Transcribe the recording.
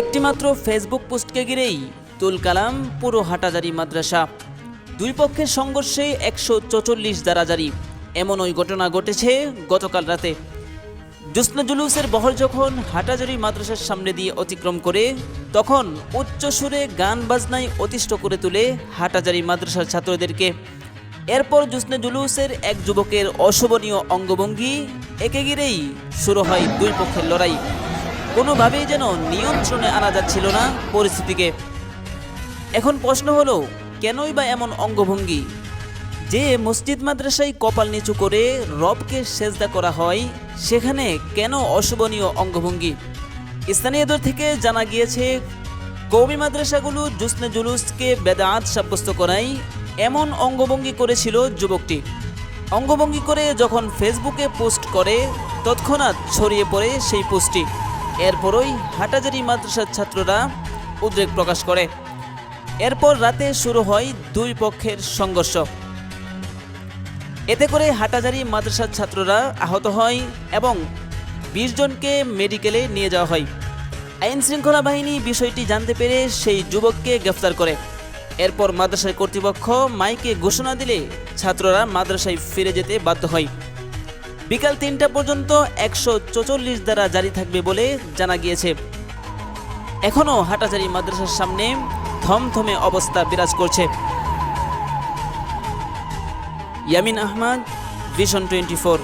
একটিমাত্র ফেসবুক পোস্টকে ঘিরেই তুল কালাম পুরো হাটাজারি মাদ্রাসা। দুই পক্ষের সংঘর্ষে একশো চৌচল্লিশ দ্বারা জারি। এমন ওই ঘটনা ঘটেছে গতকাল রাতে। জুসনা জুলুসের বহর যখন হাটাজারি মাদ্রাসার সামনে দিয়ে অতিক্রম করে, তখন উচ্চ সুরে গান বাজনায় অতিষ্ঠ করে তুলে হাটাজারি মাদ্রাসার ছাত্রদেরকে। এরপর জুসনে জুলুসের এক যুবকের অশোভনীয় অঙ্গভঙ্গি একে ঘিরেই শুরু হয় দুই পক্ষের লড়াই। কোনোভাবেই যেন নিয়ন্ত্রণে আনা যাচ্ছিল না পরিস্থিতিকে। এখন প্রশ্ন হলো, কেনই বা এমন অঙ্গভঙ্গি? যে মসজিদ মাদ্রাসায় কপাল নিচু করে রবকে সেজদা করা হয়, সেখানে কেন অশোভনীয় অঙ্গভঙ্গি? স্থানীয়দের থেকে জানা গিয়েছে কৌমি মাদ্রাসাগুলো জুসনে জুলুসকে বেদাত সাব্যস্ত করায় এমন অঙ্গভঙ্গি করেছিল যুবকটি। অঙ্গভঙ্গি করে যখন ফেসবুকে পোস্ট করে, তৎক্ষণাৎ ছড়িয়ে পড়ে সেই পোস্টটি। এরপরই হাটাজারি মাদ্রাসার ছাত্ররা উদ্বেগ প্রকাশ করে। এরপর রাতে শুরু হয় দুই পক্ষের সংঘর্ষ। এতে করে হাটাজারি মাদ্রাসার ছাত্ররা আহত হয় এবং বিশ জনকে মেডিকেলে নিয়ে যাওয়া হয়। আইন শৃঙ্খলা বাহিনী বিষয়টি জানতে পেরে সেই যুবককে গ্রেফতার করে। এরপর মাদ্রাসার কর্তৃপক্ষ মাইকে ঘোষণা দিলে ছাত্ররা মাদ্রাসায় ফিরে যেতে বাধ্য হয়। বিকাল তিনটা পর্যন্ত একশো চৌচল্লিশ দ্বারা জারি থাকবে বলে জানা গিয়েছে। এখনও হাটাচারি মাদ্রাসার সামনে থমথমে অবস্থা বিরাজ করছে। Yamin Ahmed vision twenty four